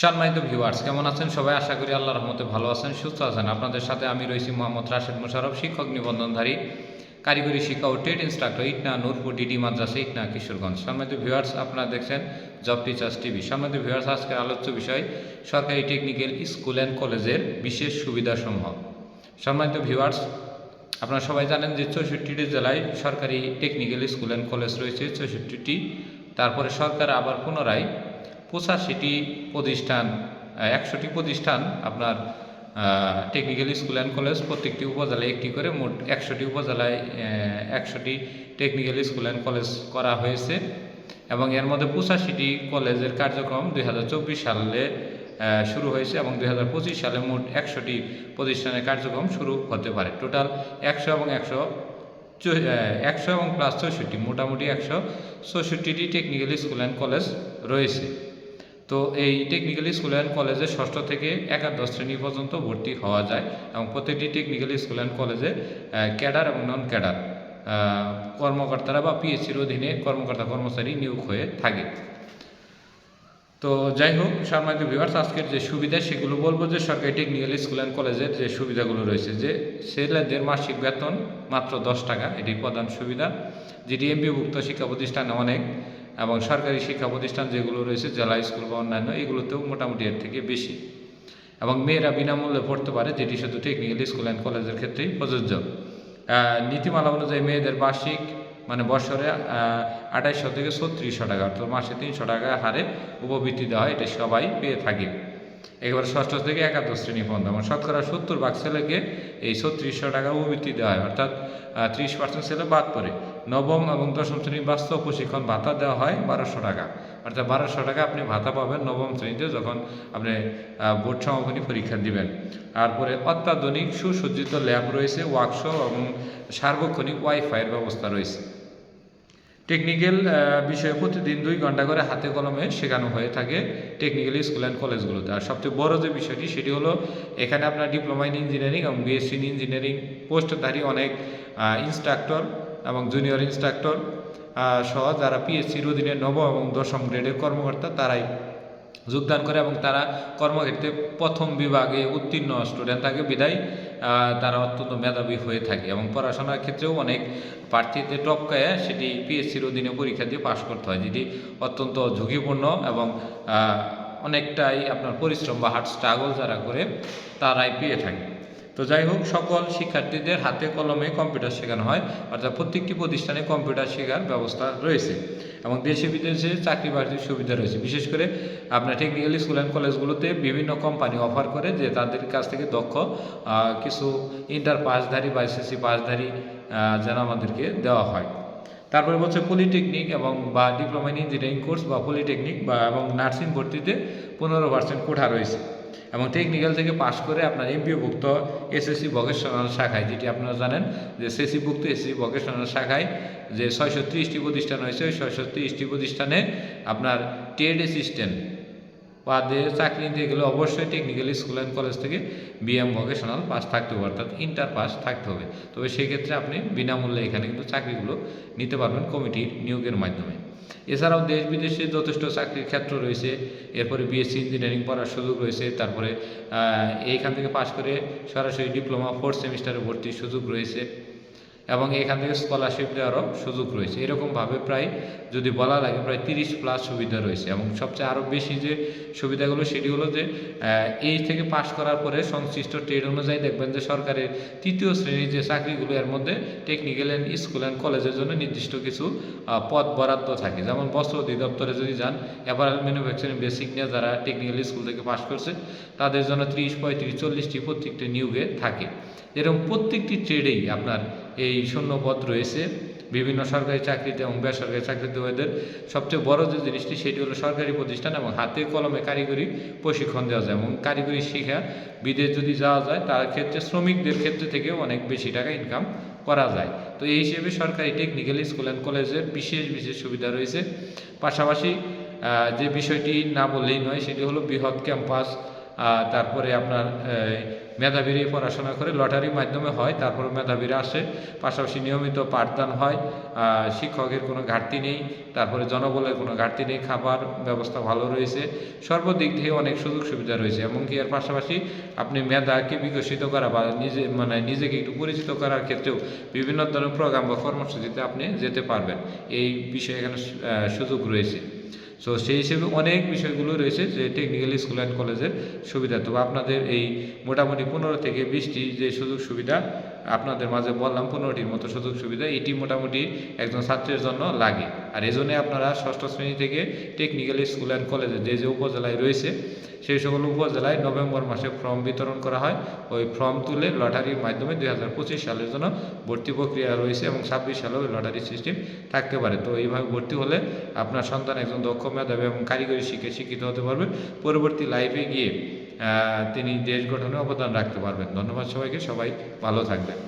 সম্মানিত ভিউয়ার্স কেমন আছেন? সবাই আশা করি আল্লাহ রহমতে ভালো আছেন, সুস্থ আছেন। আপনাদের সাথে আমি রয়েছি মোহাম্মদ রাশেদ মোশারফ শিক্ষক নিবন্ধনধারী, কারিগরি শিক্ষা ও trade instructor, Itna Nurpur, DD মাদ্রাসা, ইটনা কিশোরগঞ্জ। সম্মানিত ভিউয়ার্স আপনারা দেখছেন জব টিচার্স টিভি সম্মানিত ভিউয়ার্স আজকের আলোচ্য বিষয়, সরকারি টেকনিক্যাল স্কুল অ্যান্ড কলেজের বিশেষ সুবিধাসমূহ। সম্মানিত ভিউয়ার্স আপনারা সবাই জানেন যে চৌষট্টিটি জেলায় সরকারি টেকনিক্যাল স্কুল অ্যান্ড কলেজ রয়েছে, চৌষট্টিটি। তারপরে সরকার আবার পুনরায় পঁচাশিটি প্রতিষ্ঠান একশোটি প্রতিষ্ঠান আপনার টেকনিক্যাল স্কুল অ্যান্ড কলেজ প্রত্যেকটি উপজেলায় একটি করে মোট একশোটি উপজেলায় একশোটি টেকনিক্যাল স্কুল অ্যান্ড কলেজ করা হয়েছে এবং এর মধ্যে পঁচাশিটি কলেজের কার্যক্রম দু হাজার চব্বিশ সালে শুরু হয়েছে এবং দু হাজার পঁচিশ সালে মোট একশোটি প্রতিষ্ঠানের কার্যক্রম শুরু হতে পারে। টোটাল একশো এবং একশো একশো এবং প্লাস চৌষট্টি, মোটামুটি একশো চৌষট্টিটি টেকনিক্যাল স্কুল অ্যান্ড কলেজ রয়েছে। তো এই টেকনিক্যাল স্কুল অ্যান্ড কলেজে ষষ্ঠ থেকে একাদশ শ্রেণি পর্যন্ত ভর্তি হওয়া যায় এবং প্রতিটি টেকনিক্যাল স্কুল অ্যান্ড কলেজে ক্যাডার এবং নন ক্যাডার কর্মকর্তারা বা পিএসসির অধীনে কর্মকর্তা কর্মচারী নিয়োগ হয়ে থাকে। তো যাই হোক, সম্মানিত ভিউয়ার্স আজকের যে সুবিধা, সেগুলো বলব যে সরকারি টেকনিক্যাল স্কুল অ্যান্ড কলেজের যে সুবিধাগুলো রয়েছে যে ছেলেদের মাসিক বেতন মাত্র দশ টাকা, এটি প্রধান সুবিধা। যেটি এমপিভুক্ত শিক্ষা প্রতিষ্ঠানে অনেক এবং সরকারি শিক্ষা প্রতিষ্ঠান যেগুলো রয়েছে, জেলা স্কুল বা অন্যান্য, এগুলোতেও মোটামুটি এর থেকে বেশি। এবং মেয়েরা বিনামূল্যে পড়তে পারে, যেটি শুধু টেকনিক্যাল স্কুল অ্যান্ড কলেজের ক্ষেত্রেই প্রযোজ্য। নীতিমালা অনুযায়ী মেয়েদের বার্ষিক মানে বছরে আঠাইশশো থেকে ছত্রিশশো টাকা, অর্থাৎ মাসে তিনশো টাকা হারে উপবৃত্তি দেওয়া হয়, এটা সবাই পেয়ে থাকে। একেবারে ষষ্ঠ থেকে একাদশ শ্রেণি পর্যন্ত। এবং শতকরা সত্তর ভাগ ছেলেকে এই ছত্রিশশো টাকা উপবৃত্তি দেওয়া হয়। অর্থাৎ ত্রিশ পার্সেন্ট ছেলে বাদ পড়ে। নবম এবং দশম শ্রেণির বাস্তব প্রশিক্ষণ ভাতা দেওয়া হয় বারোশো টাকা। অর্থাৎ বারোশো টাকা আপনি ভাতা পাবেন নবম শ্রেণীতে যখন আপনি বোর্ড সমাপনী পরীক্ষা দিবেন। তারপরে অত্যাধুনিক সুসজ্জিত ল্যাব রয়েছে, ওয়ার্কশপ এবং সার্বক্ষণিক ওয়াইফাইয়ের ব্যবস্থা রয়েছে। টেকনিক্যাল বিষয়ে প্রতিদিন দুই ঘণ্টা করে হাতে কলমে শেখানো হয়ে থাকে টেকনিক্যাল স্কুল অ্যান্ড কলেজগুলোতে আর সবচেয়ে বড় যে বিষয়টি, সেটি হলো এখানে আপনার ডিপ্লোমা ইন ইঞ্জিনিয়ারিং এবং বিএসসি ইন ইঞ্জিনিয়ারিং পোস্টধারী অনেক ইনস্ট্রাক্টর এবং জুনিয়র ইনস্ট্রাক্টর সহ যারা পিএসসির অধীনে নবম এবং দশম গ্রেডের কর্মকর্তা, তারাই যোগদান করে এবং তারা কর্মক্ষেত্রে প্রথম বিভাগে উত্তীর্ণ স্টুডেন্ট থাকে বিদায় তারা অত্যন্ত মেধাবী হয়ে থাকে এবং পড়াশোনার ক্ষেত্রেও অনেক প্রার্থীতে টপকায় সেটি পিএসসির অধীনে পরীক্ষা দিয়ে পাশ করতে হয়, যেটি অত্যন্ত ঝুঁকিপূর্ণ এবং অনেকটাই আপনার পরিশ্রম বা হার্ড স্ট্রাগল যারা করে, তারাই পেয়ে থাকে। তো যাই হোক, সকল শিক্ষার্থীদের হাতে কলমে কম্পিউটার শেখানো হয়, অর্থাৎ প্রত্যেকটি প্রতিষ্ঠানে কম্পিউটার শেখার ব্যবস্থা রয়েছে এবং দেশে বিদেশে চাকরি বাকরির সুবিধা রয়েছে। বিশেষ করে আপনার টেকনিক্যাল স্কুল অ্যান্ড কলেজগুলোতে বিভিন্ন কোম্পানি অফার করে যে তাদের কাছ থেকে দক্ষ কিছু ইন্টার পাসধারী বা এসএসসি পাসধারী যেন আমাদেরকে দেওয়া হয়। তারপরে বলছে পলিটেকনিক এবং বা ডিপ্লোমা ইন ইঞ্জিনিয়ারিং কোর্স বা পলিটেকনিক বা এবং নার্সিং ভর্তিতে পনেরো পার্সেন্ট কোঠা রয়েছে। এবং টেকনিক্যাল থেকে পাশ করে আপনার এমপিওভুক্ত এসএসসি ভোকেশনাল শাখায়, যেটি আপনারা জানেন যে সেসিভুক্ত এসএসসি ভোকেশনাল শাখায় যে ছয়শো প্রতিষ্ঠান হয়েছে ওই প্রতিষ্ঠানে আপনার ট্রেড অ্যাসিস্ট্যান্ট বাদে চাকরি নিতে গেলে অবশ্যই টেকনিক্যাল স্কুল অ্যান্ড কলেজ থেকে বিএম ভোকেশনাল পাস থাকতে হবে, অর্থাৎ ইন্টার পাস থাকতে হবে। তবে সেক্ষেত্রে আপনি বিনামূল্যে এখানে কিন্তু চাকরিগুলো নিতে পারবেন কমিটির নিয়োগের মাধ্যমে। এছাড়াও দেশ বিদেশে যথেষ্ট চাকরির ক্ষেত্র রয়েছে, এরপরে বিএসসি ইঞ্জিনিয়ারিং পড়ার সুযোগ রয়েছে, তারপরে এইখান থেকে পাশ করে সরাসরি ডিপ্লোমা ফোর্থ সেমিস্টারে ভর্তির সুযোগ রয়েছে। এবং এখান থেকে স্কলারশিপ দেওয়ারও সুযোগ রয়েছে। এরকমভাবে প্রায় যদি বলা লাগে প্রায় তিরিশ প্লাস সুবিধা রয়েছে। এবং সবচেয়ে আরও বেশি যে সুবিধাগুলো সেটি হলো যে এই থেকে পাশ করার পরে সংশ্লিষ্ট ট্রেড অনুযায়ী দেখবেন যে সরকারের তৃতীয় শ্রেণির যে চাকরিগুলো, এর মধ্যে টেকনিক্যাল অ্যান্ড স্কুল অ্যান্ড কলেজের জন্য নির্দিষ্ট কিছু পদ বরাদ্দ থাকে। যেমন বস্ত্র অধিদপ্তরে যদি যান অ্যাপারেল ম্যানুফ্যাকচারিং বেসিক নিয়ে যারা টেকনিক্যাল স্কুল থেকে পাশ করছে, তাদের জন্য ত্রিশ, পঁয়ত্রিশ, চল্লিশটি প্রত্যেকটি নিয়োগে থাকে। এরকম প্রত্যেকটি ট্রেডেই আপনার এই শূন্য পদ রয়েছে। বিভিন্ন সরকারি চাকরিতে এবং বেসরকারি চাকরিতে ওদের সবচেয়ে বড় যে জিনিসটি, সেটি হলো সরকারি প্রতিষ্ঠান এবং হাতে কলমে কারিগরি প্রশিক্ষণ দেওয়া যায়। এবং কারিগরি শিক্ষা বিদেশ যদি যাওয়া যায়, তার ক্ষেত্রে শ্রমিকদের ক্ষেত্রে থেকেও অনেক বেশি টাকা ইনকাম করা যায়। তো এই হিসেবে সরকারি টেকনিক্যাল স্কুল অ্যান্ড কলেজের বিশেষ বিশেষ সুবিধা রয়েছে। পাশাপাশি যে বিষয়টি না বললেই নয়, সেটি হলো বৃহৎ ক্যাম্পাস তারপরে আপনার আহ, মেধাবীরা পড়াশোনা করে লটারির মাধ্যমে হয় তারপর মেধাবীরা আসে। পাশাপাশি নিয়মিত পাঠদান হয় শিক্ষকের কোনো ঘাটতি নেই তারপরে জনবলের কোনো ঘাটতি নেই খাবার ব্যবস্থা ভালো রয়েছে। সর্বদিক থেকে অনেক সুযোগ সুবিধা রয়েছে এমনকি এর পাশাপাশি আপনি মেধাকে বিকশিত করা বা নিজে মানে নিজেকে একটু পরিচিত করার ক্ষেত্রেও বিভিন্ন ধরনের প্রোগ্রাম বা কর্মসূচিতে আপনি যেতে পারবেন। এই বিষয়ে এখানে সুযোগ রয়েছে। সো সেই হিসেবে অনেক বিষয়গুলো রয়েছে যে টেকনিক্যাল স্কুল অ্যান্ড কলেজের সুবিধা। তবে আপনাদের এই মোটামুটি পনেরো থেকে বিশটি যে সুযোগ সুবিধা, আপনাদের মাঝে বললাম, পনেরোটির মতো সুযোগ সুবিধা, এটি মোটামুটি একজন ছাত্রের জন্য লাগে। আর এই জন্যে আপনারা ষষ্ঠ শ্রেণি থেকে টেকনিক্যাল স্কুল অ্যান্ড কলেজে যে যে উপজেলায় রয়েছে, সেই সকল উপজেলায় নভেম্বর মাসে ফর্ম বিতরণ করা হয়। ওই ফর্ম তুলে লটারির মাধ্যমে দুই হাজার পঁচিশ সালের জন্য ভর্তি প্রক্রিয়া রয়েছে এবং ছাব্বিশ সালেও লটারি সিস্টেম থাকতে পারে। তো এইভাবে ভর্তি হলে আপনার সন্তান একজন দক্ষ মেধাবী এবং কারিগরি শিক্ষায় শিক্ষিত হতে পারবে। পরবর্তী লাইফে গিয়ে তিনি দেশ গঠনে অবদান রাখতে পারবেন। ধন্যবাদ সবাইকে। সবাই ভালো থাকবেন।